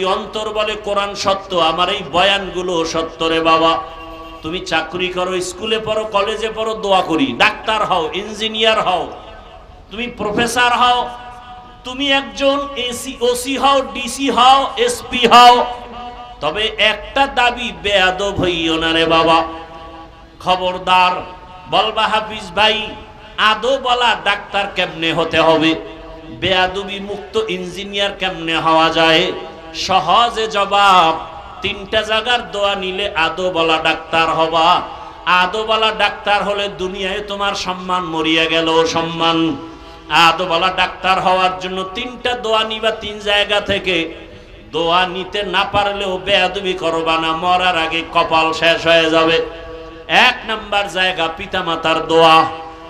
যদি অন্তর বলে কোরআন সত্য, আমার এই বয়ানগুলো সত্য রে বাবা। তুমি চাকরি করো, স্কুলে পড়ো, কলেজে পড়ো, দোয়া করি। ডাক্তার হও, ইঞ্জিনিয়ার হও, তুমি প্রফেসর হও, তুমি একজন এসি, ওসি হও, ডিসি হও, এসপি হও, তবে একটা দাবি বেয়াদব হইও না রে বাবা। খবরদার বলবা হাফিজ ভাই, আদো বলা ডাক্তার কেমনে হতে হবে? বেয়াদবি মুক্ত ইঞ্জিনিয়ার কেমনে হওয়া যায়? সহজে জবাব, তিনটা জায়গার দোয়া নিলে আদো বলা ডাক্তার হবা। আদো বলা ডাক্তার হলে দুনিয়ায় তোমার সম্মান মরিয়া গেল, সম্মান। আদো বলা ডাক্তার হওয়ার জন্য তিনটা দোয়া নিবা তিন জায়গা থেকে। দোয়া নিতে না পারলেও বেয়াদবি করবা না, মরার আগে কপাল শেষ হয়ে যাবে। এক নাম্বার জায়গা পিতামাতার দোয়া।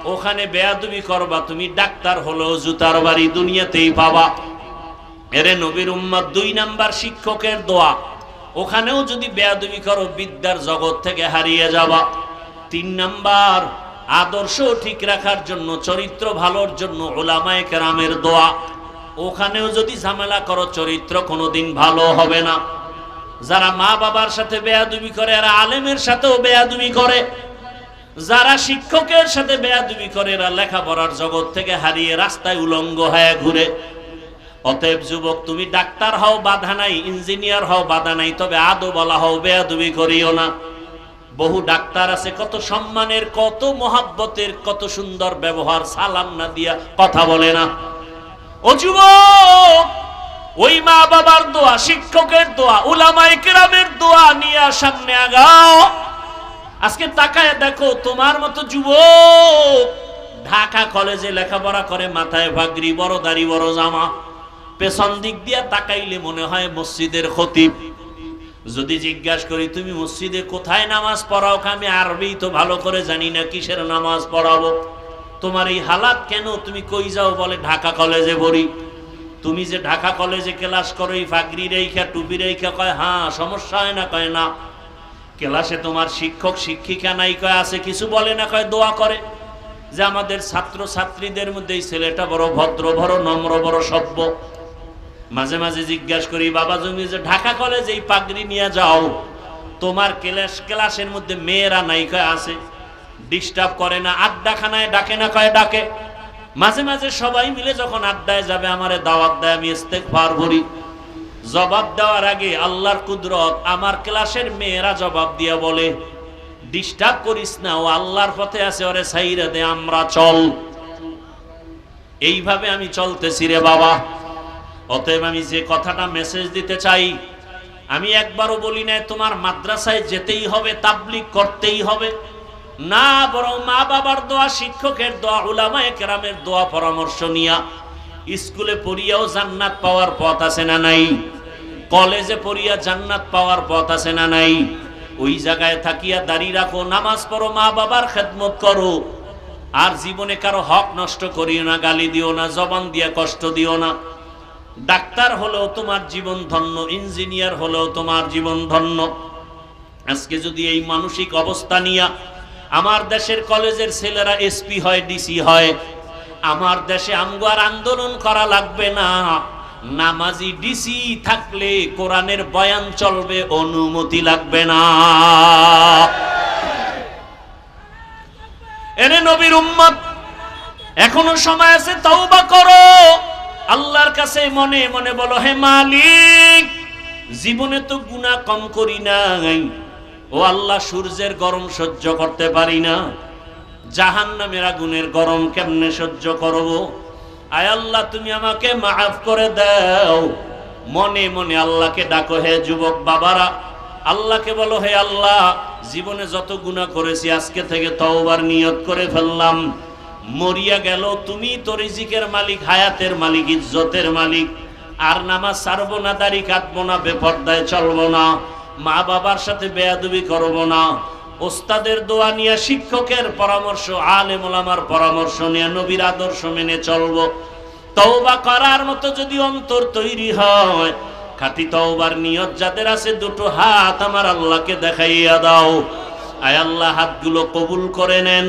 ওখানে বেয়াদবি করবা, তুমি ডাক্তার হলেও জুতার বাড়ি দুনিয়াতেই পাবা। এরে নবীর উম্মত দুই নাম্বার শিক্ষকের দোয়া। ওখানেও যদি বেয়াদবি করো, বিদ্যার জগৎ থেকে হারিয়ে যাওয়া তিন নাম্বার, আদর্শ ঠিক রাখার জন্য, চরিত্র ভালোর জন্য ওলামায়ে কেরামের দোয়া। ওখানেও যদি ঝামেলা করো, চরিত্র কোনোদিন ভালো হবে না। যারা মা বাবার সাথে বেয়াদুবি করে, এরা আলেমের সাথেও বেয়াদুবি করে। যারা শিক্ষকের সাথে বেয়াদুবি করে, এরা লেখাপড়ার জগৎ থেকে হারিয়ে রাস্তায় উলঙ্গ হয়ে ঘুরে। অতএব যুবক, তুমি ডাক্তার হও, বাধা নাই, ইঞ্জিনিয়ার হও, বাধা নাই, তবে আদো বলা হও, বেয়াদুবি করিও না। বহু ডাক্তার আছে, কত সম্মানের, কত মহাব্বতের, কত সুন্দর ব্যবহার, সালাম না দিয়া কথা বলে না। ও যুবক, ওই মা বাবার দোয়া, শিক্ষকের দোয়া, উলামায়ে কেরামের দোয়া নিয়ে সামনে আগাও। আজকে তাকায় দেখো, তোমার মতো যুবক ঢাকা কলেজে লেখাপড়া করে, মাথায় ভাগরি, বড় দাড়ি, বড় জামা। পেছন দিক দিয়া তাকাইলে মনে হয় মসজিদের খতিব। যদি জিজ্ঞাসা করি, তুমি মসজিদে কোথায় নামাজ পড়াও? আমি আরবি তো ভালো করে জানি না, কিসের নামাজ পড়াবো? তোমার এই হালাত কেন? তুমি কই যাও? বলে, ঢাকা কলেজে পড়ি। তুমি যে ঢাকা কলেজে ক্লাস করো, এই ফাগরি রেখা টুপি রেখা কয় হ্যাঁ সমস্যা হয় না? কয়, না। ক্লাসে তোমার শিক্ষক, শিক্ষিকা নাই? কয়, আছে। কিছু বলে না? কয়, দোয়া করে। যে আমাদের ছাত্র ছাত্রীদের মধ্যে এই ছেলেটা বড় ভদ্র, বড় নম্র, বড় সভ্য। মাঝে মাঝে জিজ্ঞাসা করি, বাবা, তুমি যে ঢাকা কলেজ এই পাগড়ি নিয়ে যাও, তোমার ক্লাস, ক্লাসের মধ্যে মেয়েরা নাই কয় আছে ডিস্টার্ব করে না, আড্ডাখানায় ডাকে না, কয় ডাকে? মাঝে মাঝে সবাই মিলে যখন আড্ডায় যাবে, আমারে দাওয়াত দেয়, আমি ইস্তেগফার ভরি জবাব দেওয়ার আগে আল্লাহর কুদরত আমার ক্লাসের মেয়েরা জবাব দিয়া বলে ডিস্টার্ব করিস না, ও আল্লাহর পথে আছে, ওরে সাইরে দে, আমরা চল। এইভাবে আমি চলতেছি রে বাবা। অতএব আমি যে কথাটা মেসেজ দিতে চাই, আমি একবারও বলি না তোমার মাদ্রাসায় যেতেই হবে তাবলিক করতেই হবে। না, বরং মা বাবার দোয়া, শিক্ষকের দোয়া, উলামায়ে কেরামের দোয়া, পরামর্শ নিয়া স্কুলে পড়িয়াও জান্নাত পাওয়ার পথ আছে না নাই? কলেজে পড়িয়া জান্নাত পাওয়ার পথ আছে না নাই? ওই জায়গায় থাকিয়া দাঁড়িয়ে রাখো, নামাজ পড়ো মা বাবার খেদমত করো। আর জীবনে কারও হক নষ্ট করিও না, গালি দিও না, জবান দিয়া কষ্ট দিও না। ডাক্তার হলেও তোমার জীবন ধন্য, ইঞ্জিনিয়ার হলেও তোমার জীবন ধন্য। আজকে যদি এই মানসিক অবস্থা নিয়া আমার দেশের কলেজের ছেলেরা এসপি হয়, ডিসি হয়, আমার দেশে আমগো আর আন্দোলন করা লাগবে না। নামাজি, ডিসি থাকলে কোরআনের বয়ান চলবে, অনুমতি লাগবে না। এনে নবীর উম্মত, এখনও সময় আছে, তওবা করো। আল্লাহর কাছে মনে মনে বলো, হে মালিক, জীবনে তো গুনাহ কম করি নাই। ও আল্লাহ, সূর্যের গরম সহ্য করতে পারি না। জাহান নামের আগুনের গরম কেমনে সহ্য করব? আয় আল্লাহ, তুমি আমাকে মাফ করে দাও। মনে মনে আল্লাহকে ডাকো, হে যুবক বাবারা, আল্লাহকে বলো, হে আল্লাহ, জীবনে যত গুনাহ করেছি, আজকে থেকে তওবার নিয়ত করে ফেললাম। মরিয়া গেল, তুমি তো রিজিকের মালিক, হায়াতের মালিক, ইজ্জতের মালিক। আর নামাজ ছাড়বো না, দাড়ি কাটবো না, বেপর্দায় চলবো না, মা বাবার সাথে বেয়াদবি করব না। ওস্তাদের দোয়া নিয়ে শিক্ষকের পরামর্শ, আলেম ওলামার পরামর্শ নিয়ে নবীর আদর্শ মেনে চলবো। তওবা করার মতো যদি অন্তর তৈরি হয়, খাঁটি তওবার নিয়ত যাদের আছে, দুটো হাত আমার আল্লাহকে দেখাইয়া দাও। আয় আল্লাহ, হাতগুলো কবুল করে নেন।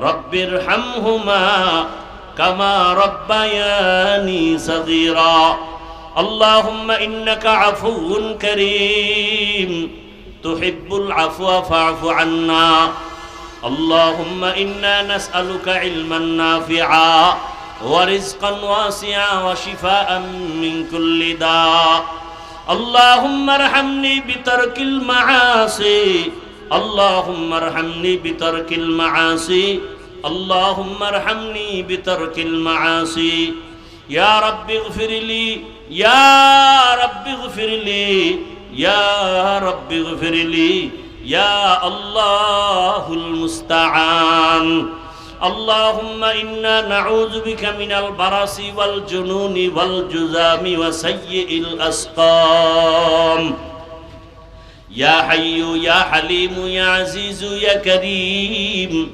رب ارحمهما كما ربياني صغيرا. اللهم إنك عفو كريم. تحب العفو فاعف عنا. اللهم إنا نسألك علما نافعا ورزقا واسعا وشفاء من كل داء. اللهم ارحمني بترك المعاصي اللهم ارحمني بترك المعاصي اللهم ارحمني بترك المعاصي يا رب اغفر لي يا رب اغفر لي يا رب اغفر لي يا الله المستعان اللهم إنا نعوذ بك من البرص والجنون والجذام وسيء الأسقام يا حي يا حليم يا عزيز يا كريم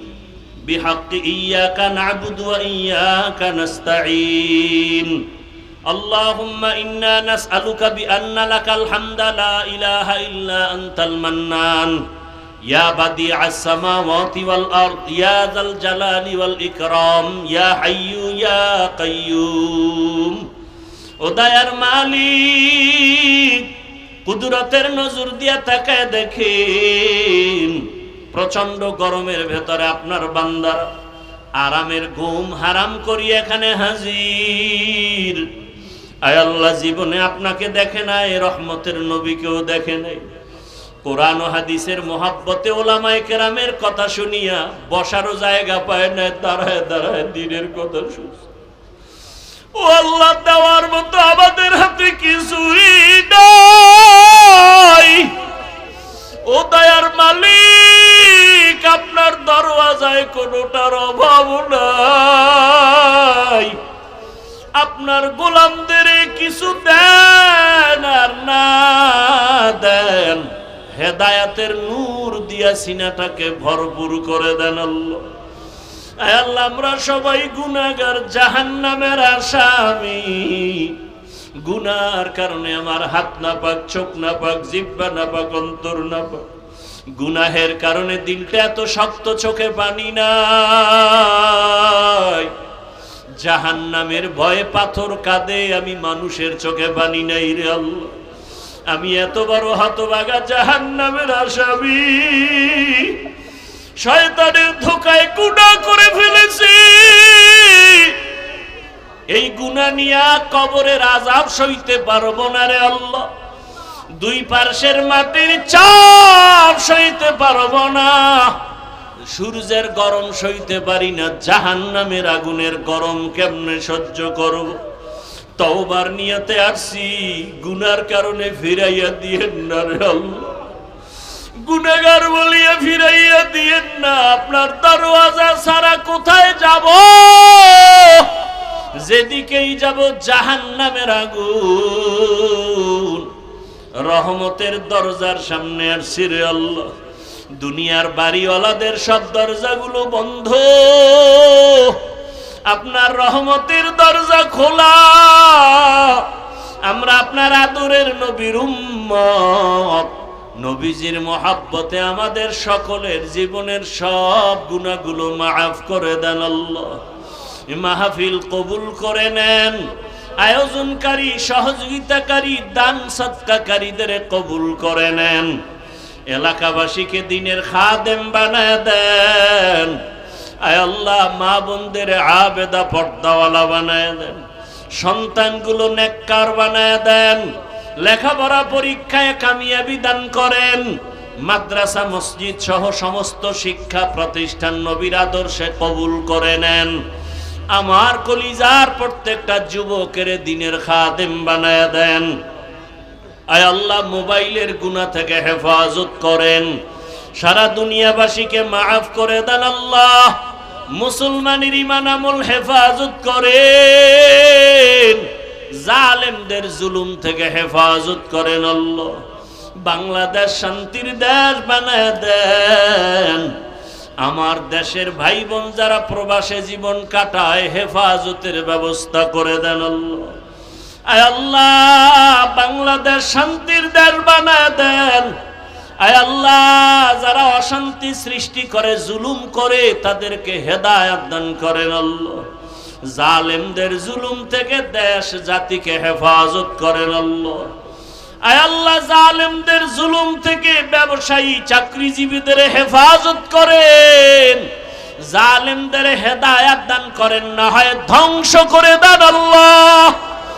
بحق إياك نعبد وإياك نستعين اللهم إنا نسألك بأن لك الحمد لا إله إلا أنت المنان يا بديع السماوات والأرض يا ذا الجلال والإكرام يا حي يا قيوم. ودير مالك কুদরতের নজর দিয়া তাকায় দেখেন প্রচণ্ড গরমের ভেতরে আপনার বান্দার আরামের ঘুম হারাম করি এখানে হাজির। আয় আল্লাহ, জীবনে আপনাকে দেখে নাই, রহমতের নবীকেও দেখে নাই। কোরআন হাদিসের মোহাব্বতে ওলামায় কেরামের কথা শুনিয়া বসারও জায়গা পায় না দাঁড়ায় দাঁড়ায় দিনের কথা শুনছে। আল্লাহ, দেওয়ার মতো আমাদের হাতে কিছুই নাই। ও দয়ার মালিক, আপনার দরওয়াজায় কোনোটার অভাব নাই। আপনার গোলামদের কিছু দেন আর না দেন। হেদায়াতের নূর দিয়া সিনাটাকে ভরপুর করে দেন আল্লাহ। আল্লাহ, আমরা সবাই গুনাগার জাহান নামের আসামি। গুনার কারণে আমার হাত না পাক চোখ না পাক জিব্বা না পাক অন্তর না পাক গুনাহের কারণে দিলটা এত শক্ত, চোখে পানি নাই। জাহান নামের ভয়ে পাথর কাঁদে, আমি মানুষের চোখে পানি নাই রে আল্লাহ। আমি এত বড় হতবাগা জাহান নামের আসামি। শয়তানের ধোকায় গুণা করে ফেলেছি। এই গুণা নিয়া কবরের আজাব সইতে পারব না রে আল্লাহ। দুই পার্শ্বের মাটির চাপ সইতে পারব না। সূর্যের গরম সইতে পারি না জাহান নামের আগুনের গরম কেমনে সহ্য করব? তওবার নিয়াতে আসছি, গুনার কারণে ফিরাইয়া দিয়ে না রে আল্লাহ। গুনাগার বলিয়া ফিরাইয়া দিয়েন না। আপনার দরওয়াজা ছাড়া কোথায় যাব? যেদিকেই যাব জাহান নামের আগুন। রহমতের দরজার সামনে আর সিরে আল্লাহ। দুনিয়ার বাড়িওয়ালাদের সব দরজাগুলো বন্ধ। আপনার রহমতের দরজা খোলা। আমরা আপনার আদরের নবীর উম্মত। নবীজির মহাব্বতে আমাদের সকলের জীবনের সব গুণাগুলো মাফ করে দেন আল্লাহ। মাহফিল কবুল করে নেন। আয়োজনকারী, সহযোগিতাকারী, দান সৎকাকারীদের কবুল করে নেন। এলাকাবাসীকে দিনের খাদেম বানায় দেন। আয় আল্লাহ, মা বোনদের আবেদা পর্দাওয়ালা বানায় দেন। সন্তানগুলো নেককার বানায় দেন। লেখাপড়া পরীক্ষায় কামিয়াবি দান করেন। মাদ্রাসা, মসজিদ সহ সমস্ত শিক্ষা প্রতিষ্ঠান নবীর আদর্শে কবুল করে নেন। আমার কলিজার প্রত্যেকটা যুবকের দিনের খাদেম বানায় দেন। আয় আল্লাহ, মোবাইলের গুণা থেকে হেফাজত করেন। সারা দুনিয়াবাসীকে মাফ করে দেন আল্লাহ। মুসলমানের ইমান আমল হেফাজত করেন। জালেমদের জুলুম থেকে হেফাজত করেন আল্লাহ। বাংলাদেশ শান্তির দেশ বানায় দেন। আমার দেশের ভাই বোন যারা প্রবাসে জীবন কাটায়, হেফাজতের ব্যবস্থা করে দেন আল্লাহ। আয় আল্লাহ, বাংলাদেশ শান্তির দেশ বানায় দেন। আয় আল্লাহ, যারা অশান্তি সৃষ্টি করে, জুলুম করে, তাদেরকে হেদায়াত দান করেন আল্লাহ। জালেমদের জুলুম থেকে দেশ জাতিকে হেফাজত করেন আল্লাহ। আয় আল্লাহ, জালেমদের জুলুম থেকে ব্যবসায়ী, চাকরিজীবীদের হেফাজত করেন। জালেমদের হেদায়াত দান করেন, না হয় ধ্বংস করে দেন আল্লাহ।